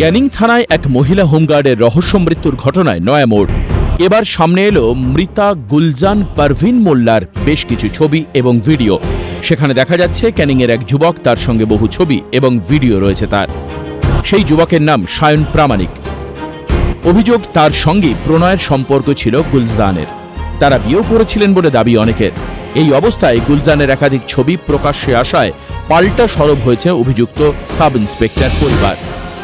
ক্যানিং থানায় এক মহিলা হোমগার্ডের রহস্য মৃত্যুর ঘটনায় নয়া মোড় এবার সামনে এলো মৃতা গুলজান পারভিন মোল্লার বেশ কিছু ছবি এবং ভিডিও। সেখানে দেখা যাচ্ছে ক্যানিংয়ের এক যুবক, তার সঙ্গে বহু ছবি এবং ভিডিও রয়েছে তার। সেই যুবকের নাম সায়ন প্রামাণিক। অভিযোগ তার সঙ্গে প্রণয়ের সম্পর্ক ছিল গুলজানের। তারা বিয়েও করেছিলেন বলে দাবি অনেকের। এই অবস্থায় গুলজানের একাধিক ছবি প্রকাশ্যে আসায় পাল্টা সরব হয়েছে অভিযুক্ত সাব ইন্সপেক্টর পরিবার।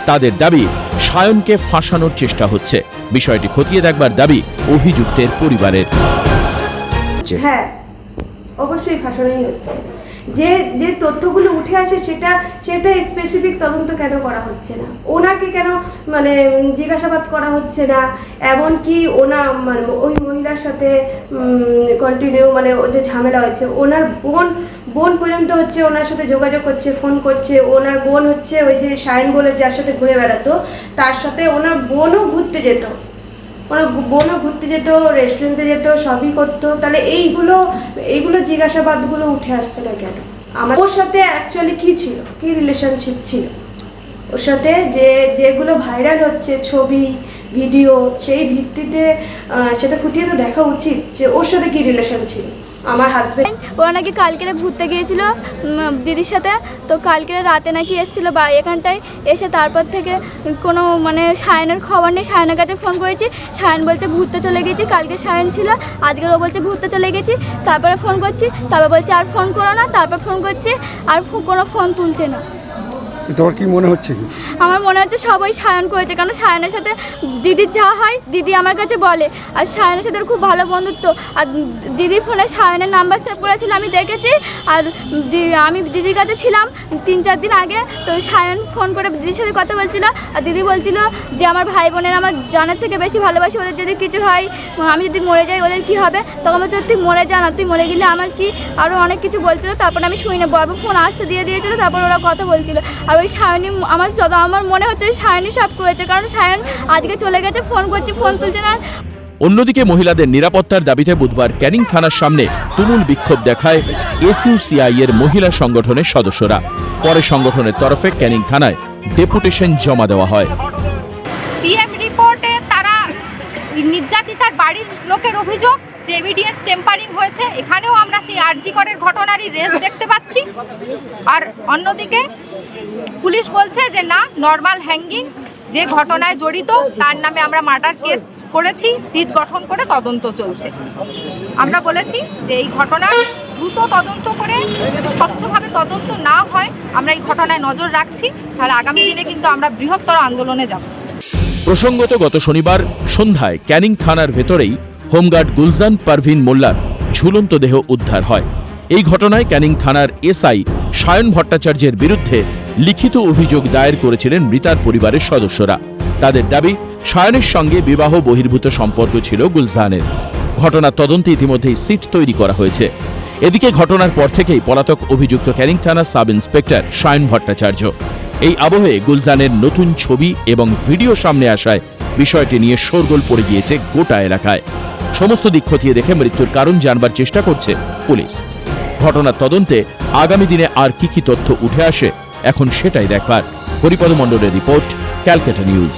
তাদের দাবি, সায়নকে ফাঁসানোর চেষ্টা হচ্ছে। বিষয়টি খতিয়ে দেখবার দাবি অভিযুক্তের পরিবারের। হ্যাঁ অবশ্যই ফাঁসানোই হচ্ছে। যে যে তথ্যগুলো উঠে আসে সেটা সেটা স্পেসিফিক তদন্ত কেন করা হচ্ছে না? ওনাকে কেন মানে জিজ্ঞাসাবাদ করা হচ্ছে না? এমনকি ওনা মানে ওই মহিলার সাথে কন্টিনিউ মানে যে ঝামেলা হয়েছে, ওনার বোন বোন পর্যন্ত হচ্ছে ওনার সাথে যোগাযোগ করছে ফোন করছে, ওনার বোন হচ্ছে ওই যে শায়ন বলে যার সাথে ঘুরে বেড়াতো, তার সাথে ওনার বোনও ঘুরতে যেত। ওনার বোনও ঘুরতে যেত রেস্টুরেন্টে যেত, সবই করতো। তাহলে এইগুলো এইগুলো জিজ্ঞাসাবাদগুলো উঠে আসছে না কেন? আমার ওর সাথে অ্যাকচুয়ালি কী ছিল? কী রিলেশনশিপ ছিল? ওর সাথে যে, যেগুলো ভাইরাল হচ্ছে, ছবি ভিডিও সেই ভিত্তিতে সেটা খুঁটিয়ে তো দেখা উচিত যে ওর সাথে কী রিলেশন ছিল। আমার হাজবেন্ড ওরা নাকি কালকেরে ঘুরতে গিয়েছিল দিদির সাথে। তো কালকেরে রাতে নাকি এসেছিল বা এখানটায়। এসে তারপর থেকে কোনো মানে সায়নের খবর নেই। সায়নের কাছে ফোন করেছি। সায়ন বলছে, ঘুরতে চলে গেছি। কালকে সায়ন ছিল। আজকে ও বলছে, ঘুরতে চলে গেছি। তারপরে ফোন করছি। তারপর বলছে, আর ফোন করো না। তারপর ফোন করছি, আর কোনো ফোন তুলছে না। তোমার কি মনে হচ্ছে আমার মনে হচ্ছে সবাই সায়ন করেছে কারণ সায়নের সাথে দিদির যা হয়? দিদি আমার কাছে বলে, আর সায়নের সাথে খুব ভালো বন্ধুত্ব। আর দিদির ফোনে সায়নের নাম্বার সেভ করেছিল, আমি দেখেছি। আর আমি দিদির কাছে ছিলাম তিন চার দিন আগে, তো সায়ন ফোন করে দিদির সাথে কথা বলছিল। আর দিদি বলছিল যে, আমার ভাই বোনের আমার জানার থেকে বেশি ভালোবাসি, ওদের যদি কিছু হয়, আমি যদি মরে যাই, ওদের কি হবে? তখন বলছে, তুই মরে যা না, তুই মরে গেলে আমার কি আরও অনেক কিছু বলছিল? তারপর আমি শুই না বাবু ফোন আসতে দিয়ে দিয়েছিল, তারপর ওরা কথা বলছিল। আর ওই সায়নী আমার যত আমার মনে হচ্ছে ওই সায়নী সব করেছে। কারণ সায়ন আজকে চলে গেছে ফোন করছি ফোন তুলছে না। অন্যদিকে মহিলাদের নিরাপত্তার দাবিতে বুধবার ক্যানিং থানার সামনে তুমুল বিক্ষোভ দেখায় এসইউসিআই এর মহিলা সংগঠনের সদস্যরা। পরে সংগঠনের তরফে ক্যানিং থানায় ডেপুটেশন জমা দেওয়া হয়। পিএম রিপোর্টে তারা নির্যাতিতার বাড়ির লোকের অভিযোগ যে এভিডিয়েন্স টেম্পারিং হয়েছে, এখানেও আমরা সেই আরজি করের ঘটনারই রেস দেখতে পাচ্ছি। আর অন্যদিকে পুলিশ বলছে যে, না নর্মাল হ্যাঙ্গিং যে ঘটনায় জড়িত, তার নামে আমরা মার্ডার কেস করেছি সিট গঠন করে তদন্ত চলছে। আমরা বলেছি যে, এই ঘটনার দ্রুত তদন্ত করে যদি স্বচ্ছভাবে তদন্ত না হয়, আমরা এই ঘটনায় নজর রাখছি। তাহলে আগামী দিনে কিন্তু আমরা বৃহত্তর আন্দোলনে যাব। প্রসঙ্গত গত শনিবার সন্ধ্যায় ক্যানিং থানার ভেতরেই হোমগার্ড গুলজান, পারভিন মোল্লার ঝুলন্ত দেহ উদ্ধার হয়। এই ঘটনায় ক্যানিং থানার এসআই সায়ন ভট্টাচার্যের বিরুদ্ধে লিখিত অভিযোগ দায়ের করেছিলেন মৃতার পরিবারের সদস্যরা। তাদের দাবি, সায়নের সঙ্গে বিবাহ বহির্ভূত সম্পর্ক ছিল গুলজানের। ঘটনার তদন্তে ইতিমধ্যেই সিট তৈরি করা হয়েছে। এদিকে ঘটনার পর থেকেই পলাতক অভিযুক্ত ক্যানিং থানার সাব ইন্সপেক্টর সায়ন ভট্টাচার্য। এই আবহে গুলজানের নতুন ছবি এবং ভিডিও সামনে আসায় বিষয়টি নিয়ে শোরগোল পড়ে গিয়েছে গোটা এলাকায়। সমস্ত দিক খতিয়ে দেখে মৃত্যুর কারণ জানবার চেষ্টা করছে পুলিশ। ঘটনার তদন্তে আগামী দিনে আর কি কি তথ্য উঠে আসে, এখন সেটাই দেখবার হরিপদ মণ্ডলের রিপোর্ট, ক্যালকাটা নিউজ।